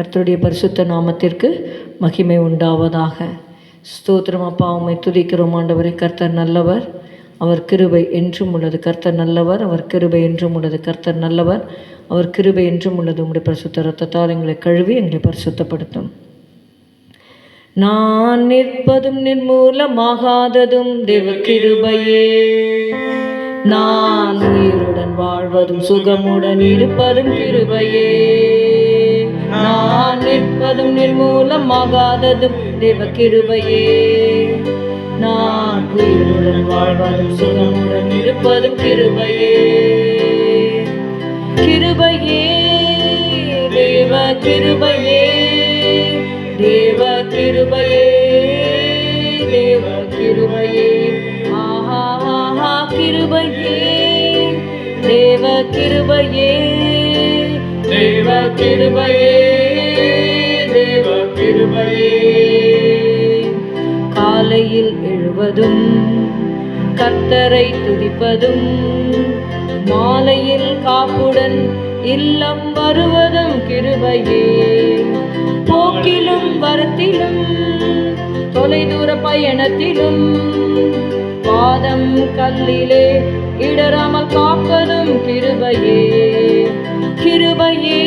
கர்த்தருடைய பரிசுத்த நாமத்திற்கு மகிமை உண்டாவதாக. ஸ்தோத்திரம் அப்பா உம்மை துதிக்கிறோம் ஆண்டவரை. கர்த்தர் நல்லவர் அவர் கிருபை என்றும் உள்ளது. கர்த்தர் நல்லவர் அவர் கிருபை என்றும் உள்ளது. கர்த்தர் நல்லவர் அவர் கிருபை என்றும் உள்ளது. உங்களுடைய பரிசுத்த ரத்தத்தால் எங்களை கழுவி எங்களை பரிசுத்தப்படுத்தும். நான் நிற்பதும் நிர்மூலமாகாததும் தேவ கிருபையே. நான் உயிருடன் வாழ்வதும் சுகமுடன் இருப்பதும் கிருபையே. நான் நிற்பதும் நிர்மூலமாகாததும் தேவ கிருபையே நான் உயிருடன் வாழ்வதும் சுகமுடன் இருப்பதும் கிருபையே. கிருபையே தேவ கிருபை கர்த்தரை துதிப்பதும் மாலையில் காப்புடன் இல்லம் வருவதும் கிருபையே. போக்கிலும் வரத்திலும் தொலைதூர பயணத்திலும் பாதம் கல்லிலே இடராமல் காப்பதும் கிருபையே. கிருபையே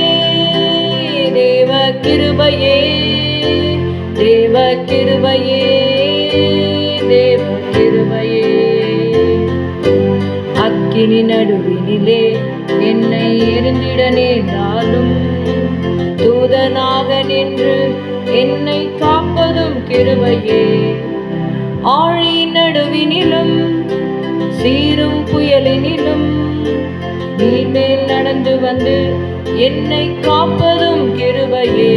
தேவ கிருபையே தேவ கிருபையே. அக்கினி நடுவினிலே என்னை எரிந்திட நேர்ந்தாலும் தூதனாக நின்று என்னை காப்பதும் கிருபையே. ஆழி நடுவினிலும் சீரும் புயலினிலும் நீர்மேல் நடந்து வந்து என்னை காப்பதும் கிருபையே.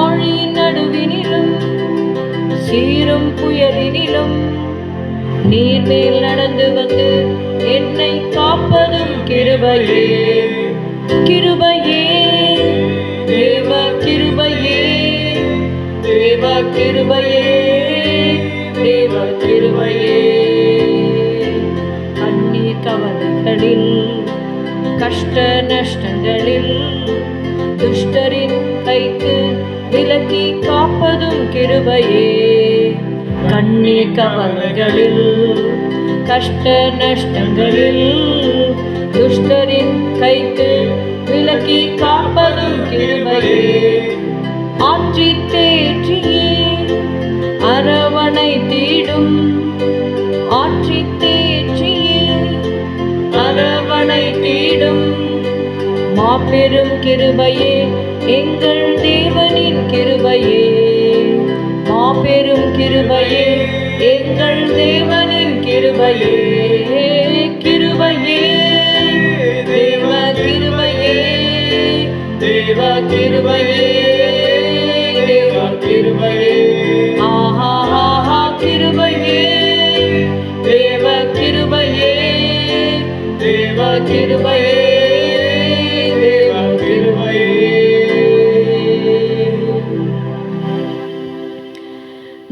ஆழி நடுவினிலும் சீரும் புயலினிலும் நீர்மேல் நடந்து வந்து என்னை காப்பதும் கிருபையே. கிருபையே தேவ கிருபையே தேவ கிருபையே தேவ கிருபையே. கண்ணீர் கவலைகளில் கஷ்ட நஷ்டங்களில் துஷ்டரின் கைக்கு விலக்கி காப்பதும் கிருபையே. கண்ணீர் கவலைகளில் கஷ்ட நஷ்டங்களில் துஷ்டரின் கைக்கு விலக்கி காப்பதும் கிருபையே. ஆற்றி தேற்றியே அரவணை தீடும். ஆற்றி தேற்றியே அரவணை தீடும். மாபெரும் கிருபையே எங்கள் தேவனின் கிருபையே. மாபெரும் கிருபையே எங்கள் தேவன் கிருபையே கிருபையே தேவ கிருபையே தேவ கிருபையே தேவ கிருபையே. ஆஹா கிருபையே தேவ கிருபையே தேவ கிருபையே தேவ கிருபையே.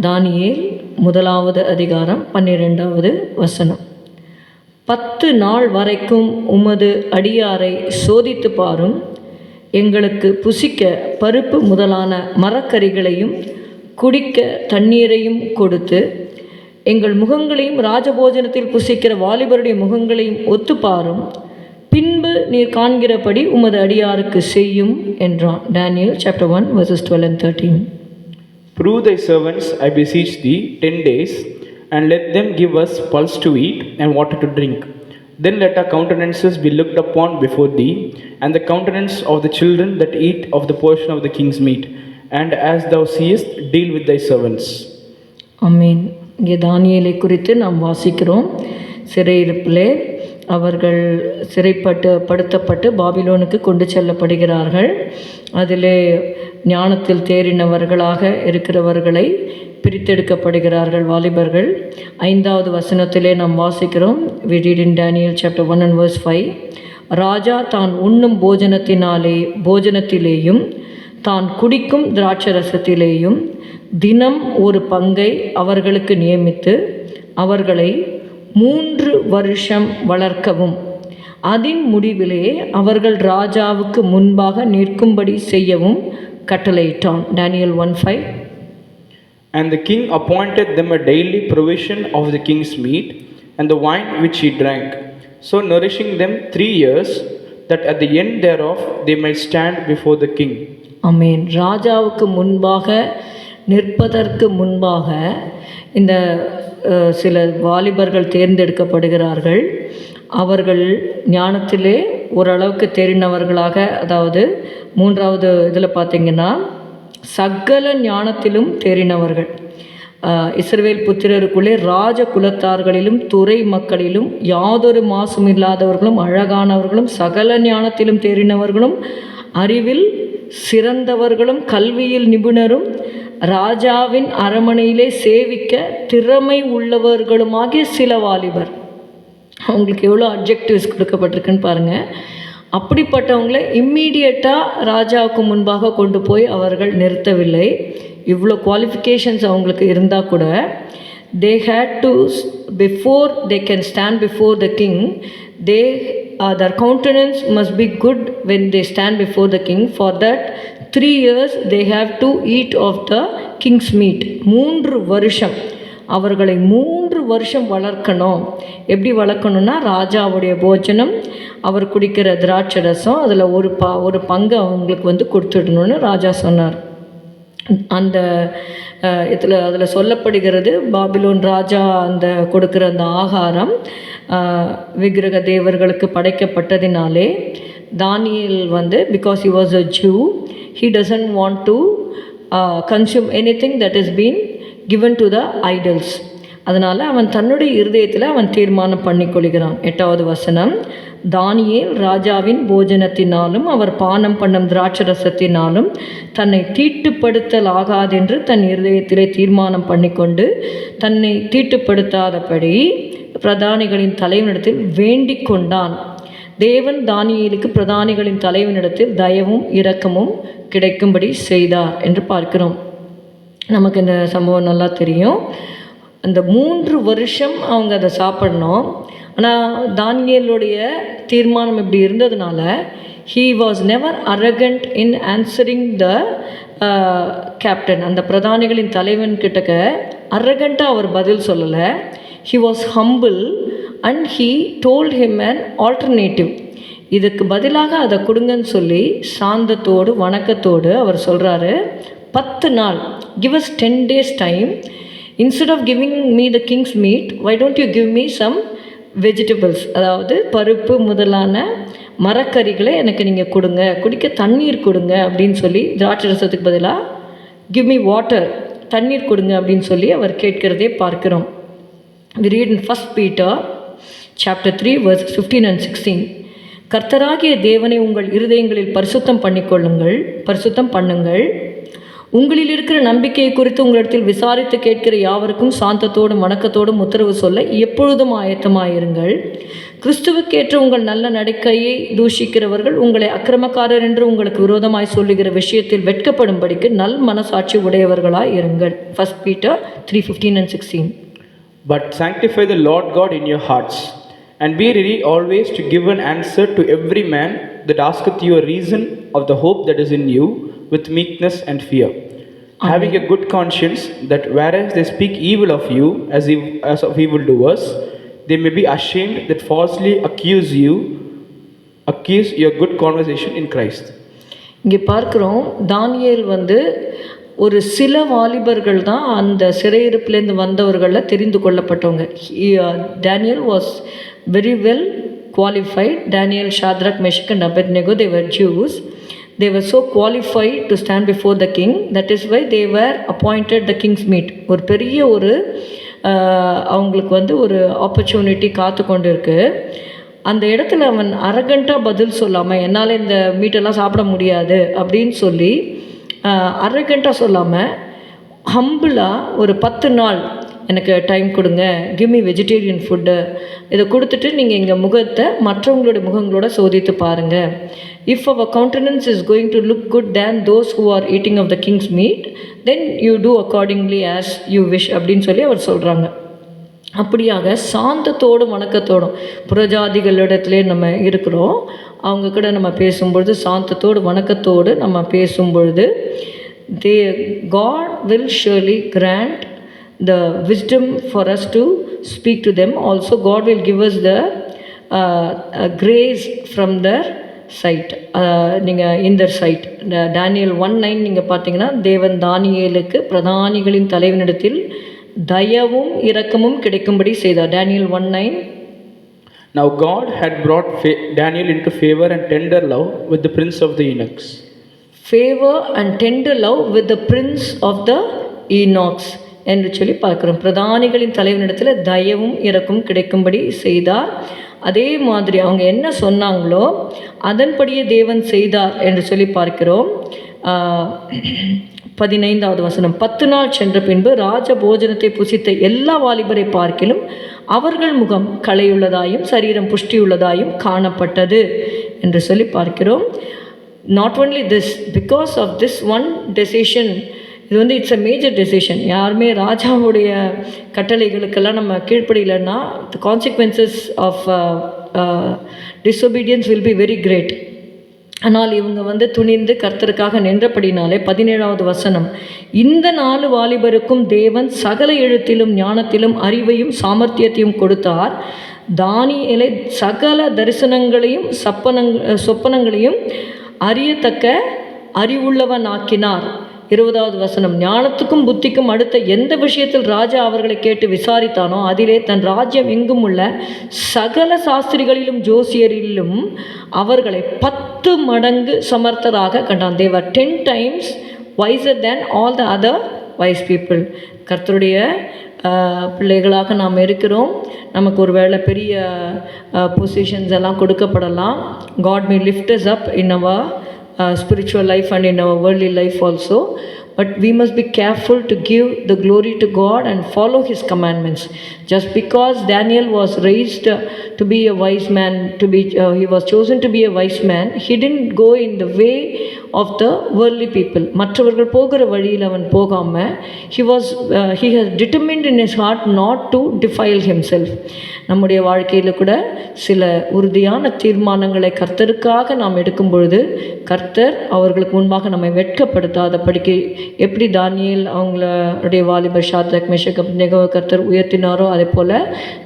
தானியேல் முதலாவது அதிகாரம் பன்னிரெண்டாவது வசனம். பத்து நாள் வரைக்கும் உமது அடியாரை சோதித்து பாரும். எங்களுக்கு புசிக்க பருப்பு முதலான மரக்கறிகளையும் குடிக்க தண்ணீரையும் கொடுத்து எங்கள் முகங்களையும் ராஜபோஜனத்தில் புசிக்கிற வாலிபருடைய முகங்களையும் ஒத்துப்பாரும். பின்பு நீர் காண்கிறபடி உமது அடியாருக்கு செய்யும் என்றான். Daniel chapter one verses twelve and thirteen Prove thy servants, I beseech thee, ten days, and let them give us pulse to eat and water to drink. Then let our countenances be looked upon before thee, and the countenance of the children that eat of the portion of the king's meat. And as thou seest, deal with thy servants. அமீன் இங்கே தானியேலை குறித்து நாம் வாசிக்கிறோம் சிறையிருப்பிலே அவர்கள் சிறைப்பட்டு படுத்தப்பட்டு பாபிலோனுக்கு கொண்டு செல்லப்படுகிறார்கள் அதிலே ஞானத்தில் தேறினவர்களாக இருக்கிறவர்களை பிரித்தெடுக்கப்படுகிறார்கள் வாலிபர்கள். ஐந்தாவது வசனத்திலே நாம் வாசிக்கிறோம். We Daniel in one and verse five ராஜா தான் உண்ணும் போஜனத்தினாலே போஜனத்திலேயும் தான் குடிக்கும் திராட்சரசத்திலேயும் தினம் ஒரு பங்கை அவர்களுக்கு நியமித்து அவர்களை மூன்று வருஷம் வளர்க்கவும். அதன் முடிவிலே அவர்கள் ராஜாவுக்கு முன்பாக நிற்கும்படி செய்யவும் கட்டளையிட்டான் Daniel one five And the king appointed them a daily provision of the king's meat and the wine which he drank, so nourishing them three years, that at the end thereof they might stand before the king. அமேன் ராஜாவுக்கு முன்பாக நிற்பதற்கு முன்பாக இந்த சில வாலிபர்கள் தேர்ந்தெடுக்கப்படுகிறார்கள் அவர்கள் ஞானத்திலே ஓரளவுக்கு தெரிந்தவர்களாக அதாவது மூன்றாவது இதில் பார்த்திங்கன்னா சகல ஞானத்திலும் தேறினவர்கள் இஸ்ரவேல் புத்திரருக்குள்ளே ராஜ குலத்தார்களிலும் துறை மக்களிலும் யாதொரு மாசும் இல்லாதவர்களும் அழகானவர்களும் சகல ஞானத்திலும் தேறினவர்களும் அறிவில் சிறந்தவர்களும் கல்வியில் நிபுணரும் ராஜாவின் அரமனையிலே சேவிக்க திறமை உள்ளவர்களுமாகிய சில வாலிபர். அவங்களுக்கு எவ்வளோ அப்ஜெக்டிவ்ஸ் கொடுக்கப்பட்டிருக்குன்னு பாருங்கள் அப்படிப்பட்டவங்கள இம்மீடியட்டாக ராஜாவுக்கு முன்பாக கொண்டு போய் அவர்கள் நிறுத்தவில்லை. இவ்வளோ குவாலிஃபிகேஷன்ஸ் அவங்களுக்கு இருந்தால் கூட they had to before they can stand before the king they their countenance must be good when they stand before the king for that three years they have to eat of the king's meat மூன்று வருஷம் அவர்களை மூன்று வருஷம் வளர்க்கணும். எப்படி வளர்க்கணும்னா ராஜாவுடைய போஜனம் அவர் குடிக்கிற திராட்சை ரசம் அதில் ஒரு ப ஒரு பங்கு அவங்களுக்கு வந்து கொடுத்துடணும்னு ராஜா சொன்னார். அந்த இதில் அதில் சொல்லப்படுகிறது பாபிலோன் ராஜா அந்த கொடுக்குற அந்த ஆகாரம் விக்கிரக தேவர்களுக்கு படைக்கப்பட்டதினாலே தானியல் வந்து because he was a Jew he doesn't want to consume anything that is been given to the idols அதனால் அவன் தன்னுடைய இருதயத்தில் அவன் தீர்மானம் பண்ணிக்கொள்கிறான். எட்டாவது வசனம் தானியேல் ராஜாவின் போஜனத்தினாலும் அவர் பானம் பண்ணும் திராட்சரசத்தினாலும் தன்னை தீட்டுப்படுத்தல் ஆகாதென்று தன் இருதயத்திலே தீர்மானம் பண்ணிக்கொண்டு தன்னை தீட்டுப்படுத்தாதபடி பிரதானிகளின் தலைவனிடத்தில் வேண்டிக் கொண்டான். தேவன் தானியேலுக்கு பிரதானிகளின் தலைவனிடத்தில் தயவும் இரக்கமும் கிடைக்கும்படி செய்தார் என்று பார்க்கிறோம். நமக்கு இந்த சம்பவம் நல்லா தெரியும். அந்த மூன்று வருஷம் அவங்க அதை சாப்பிடணும். ஆனால் தானியலுடைய தீர்மானம் இப்படி இருந்ததுனால he was never arrogant in answering the captain அந்த பிரதானிகளின் தலைவன் கிட்டக்க அரகண்ட்டாக அவர் பதில் சொல்லலை. He was humble and he told him an alternative இதுக்கு பதிலாக அதை கொடுங்கன்னு சொல்லி சாந்தத்தோடு வணக்கத்தோடு அவர் சொல்கிறாரு பத்து நாள். Give us ten days time instead of giving me the king's meat why don't you give me some vegetables அதாவது பருப்பு முதலான மரக்கறிகளை எனக்கு நீங்கள் கொடுங்க. குடிக்க தண்ணீர் கொடுங்க அப்படின்னு சொல்லி திராட்சை ரசத்துக்கு பதிலாக கிவ் மீ வாட்டர் தண்ணீர் கொடுங்க அப்படின்னு சொல்லி அவர் கேட்கிறதே பார்க்கிறோம். We read in First Peter chapter three verse fifteen and sixteen கர்த்தராகிய தேவனை உங்கள் இருதயங்களில் பரிசுத்தம் பண்ணிக்கொள்ளுங்கள் பரிசுத்தம் பண்ணுங்கள். உங்களில் இருக்கிற நம்பிக்கையை குறித்து உங்களிடத்தில் விசாரித்து கேட்கிற யாவருக்கும் சாந்தத்தோடும் வணக்கத்தோடும் உத்தரவு சொல்ல எப்பொழுதும் ஆயத்தமாயிருங்கள். கிறிஸ்துவுக்கேற்ற உங்கள் நல்ல நடக்கையை தூஷிக்கிறவர்கள் உங்களை அக்கிரமக்காரர் என்று உங்களுக்கு விரோதமாய் சொல்லுகிற விஷயத்தில் வெட்கப்படும்படிக்கு நல் மனசாட்சி உடையவர்களாய் இருங்கள். First Peter three fifteen and sixteen but sanctify the Lord God in your hearts and be ready always to give an answer to every man that asketh you a reason of the hope that is in you, with meekness and fear. Having a good conscience, that whereas they speak evil of you as, ev- as of evildoers, they may be ashamed that falsely accuse you, accuse your good conversation in Christ. இங்கே பார்க்குறோம் தானியேல் வந்து ஒரு சில வாலிபர்கள் தான் அந்த சிறையிருப்பிலேருந்து வந்தவர்களில் தெரிந்து கொள்ளப்பட்டவங்க Daniel was very well qualified Daniel Shadrach Meshach and Abednego they were Jews they were so qualified to stand before the king. That is why they were appointed the king's meet ஒரு பெரிய ஒரு அவங்களுக்கு வந்து ஒரு opportunity காத்து கொண்டு இருக்குது அந்த இடத்துல அவன் அரகண்ட்டாக பதில் சொல்லாமல் என்னால் இந்த மீட்டெல்லாம் சாப்பிட முடியாது அப்படின்னு சொல்லி அரகண்ட்டாக சொல்லாமல் ஹம்பிளாக ஒரு பத்து நாள் எனக்கு டைம் கொடுங்க கிம்மி வெஜிடேரியன் ஃபுட்டு இதை கொடுத்துட்டு நீங்கள் எங்கள் முகத்தை மற்றவங்களுடைய முகங்களோட சோதித்து பாருங்கள் if our countenance is going to look good then those who are eating of the king's meat then you do accordingly as you wish அப்படின்னு சொல்லி அவர் சொல்கிறாங்க அப்படியாக சாந்தத்தோடும் வணக்கத்தோடும் புறஜாதிகளிடத்திலே நம்ம இருக்கிறோம். அவங்க கூட நம்ம பேசும்பொழுது சாந்தத்தோடு வணக்கத்தோடு நம்ம பேசும்பொழுது they God will surely grant the wisdom for us to speak to them. Also, God will give us the uh, uh, grace from their sight. நீங்கள் இந்த சைட் டேனியல் ஒன் நைன் நீங்கள் பார்த்தீங்கன்னா தேவன் தானியேலுக்கு பிரதானிகளின் தலைவனிடத்தில் தயவும் இரக்கமும் கிடைக்கும்படி செய்தார் Daniel one nine Now God had brought fa- Daniel into favor and tender love with the prince of the eunuchs. Favour and tender love with the prince of the eunuchs என்று சொல்லி பார்க்கிறோம். பிரதானிகளின் தலைவனிடத்தில் தயவும் இறக்கும் கிடைக்கும்படி செய்தார். அதே மாதிரி அவங்க என்ன சொன்னாங்களோ அதன்படியே தேவன் செய்தார் என்று சொல்லி பார்க்கிறோம். பதினைந்தாவது வசனம். பத்து நாள் சென்ற பின்பு ராஜ போஜனத்தை புசித்த எல்லா வாலிபரை பார்க்கிலும் அவர்கள் முகம் கலையுள்ளதாயும் சரீரம் புஷ்டியுள்ளதாயும் காணப்பட்டது என்று சொல்லி பார்க்கிறோம். Not only this because of this one decision இது வந்து இட்ஸ் அ மேஜர் டெசிஷன் யாருமே ராஜாவுடைய கட்டளைகளுக்கெல்லாம் நம்ம கீழ்ப்படியிலன்னா the consequences of disobedience will be very great ஆனால் இவங்க வந்து துணிந்து கர்த்தருக்காக நின்றபடினாலே பதினேழாவது வசனம் இந்த நாலு வாலிபருக்கும் தேவன் சகல எழுத்திலும் ஞானத்திலும் அறிவையும் சாமர்த்தியத்தையும் கொடுத்தார். தானியலை சகல தரிசனங்களையும் சப்பனங் சொப்பனங்களையும் அறியத்தக்க அறிவுள்ளவனாக்கினார். இருபதாவது வசனம் ஞானத்துக்கும் புத்திக்கும் அடுத்த எந்த விஷயத்தில் ராஜா அவர்களை கேட்டு விசாரித்தானோ அதிலே தன் ராஜ்யம் எங்கும் உள்ள சகல சாஸ்திரிகளிலும் ஜோசியரிலும் அவர்களை பத்து மடங்கு சமர்த்தராக கண்டான். They were ten times wiser than all the other wise people கர்த்தருடைய பிள்ளைகளாக நாம் இருக்கிறோம். நமக்கு ஒரு வேளை பெரிய பொசிஷன்ஸ் எல்லாம் கொடுக்கப்படலாம். God may lift us up in our spiritual life and in our worldly life also. But we must be careful to give the glory to God and follow His commandments. Just because Daniel was raised uh, to be a wise man, to be uh, he was chosen to be a wise man, he didn't go in the way of the வேர்லி people மற்றவர்கள் போகிற வழியில் அவன் போகாமல் he was he has determined in his heart not to defile himself நம்முடைய வாழ்க்கையில் கூட சில உறுதியான தீர்மானங்களை கர்த்தருக்காக நாம் எடுக்கும் பொழுது கர்த்தர் அவர்களுக்கு முன்பாக நம்மை வெட்கப்படுத்தாத படிக்க எப்படி தானியல் அவங்களுடைய வாலிபர் ஷாத்ரக் மிஷக் நெகவ கர்த்தர் உயர்த்தினாரோ அதே போல்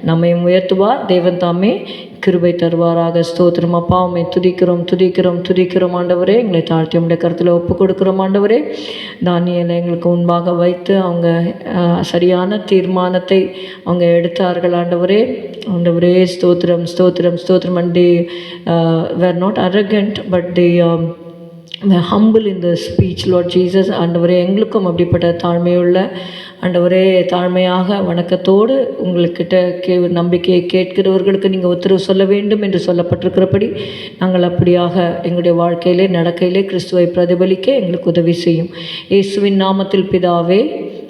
நம்மையும் உயர்த்துவார். தேவன் தாமே கிருபை தருவாராக. ஸ்தோத்திரம். அப்பா உம்மை துதிக்கிறோம் துதிக்கிறோம் துதிக்கிறோம். ஆண்டவரே எங்களை தாழ்த்தி உடைய கருத்தில் ஒப்பு கொடுக்குறோம் ஆண்டவரே. தானியலை எங்களுக்கு முன்பாக வைத்து அவங்க சரியான தீர்மானத்தை அவங்க எடுத்தார்கள் ஆண்டவரே. ஆண்டவரே ஸ்தோத்திரம் ஸ்தோத்திரம் ஸ்தோத்திரம். And they were not arrogant but the humble இந்த ஸ்பீச் லார்ட் ஜீசஸ் ஆண்டவரே எங்களுக்கும் அப்படிப்பட்ட தாழ்மையுள்ள ஆண்டவரே தாழ்மையாக வணக்கத்தோடு உங்களுக்கிட்ட கே நம்பிக்கையை கேட்கிறவர்களுக்கு நீங்கள் உத்தரவு சொல்ல வேண்டும் என்று சொல்லப்பட்டிருக்கிறபடி நாங்கள் அப்படியாக எங்களுடைய வாழ்க்கையிலே நடக்கையிலே கிறிஸ்துவை பிரதிபலிக்க எங்களுக்கு உதவி செய்யும். இயேசுவின் நாமத்தில் பிதாவே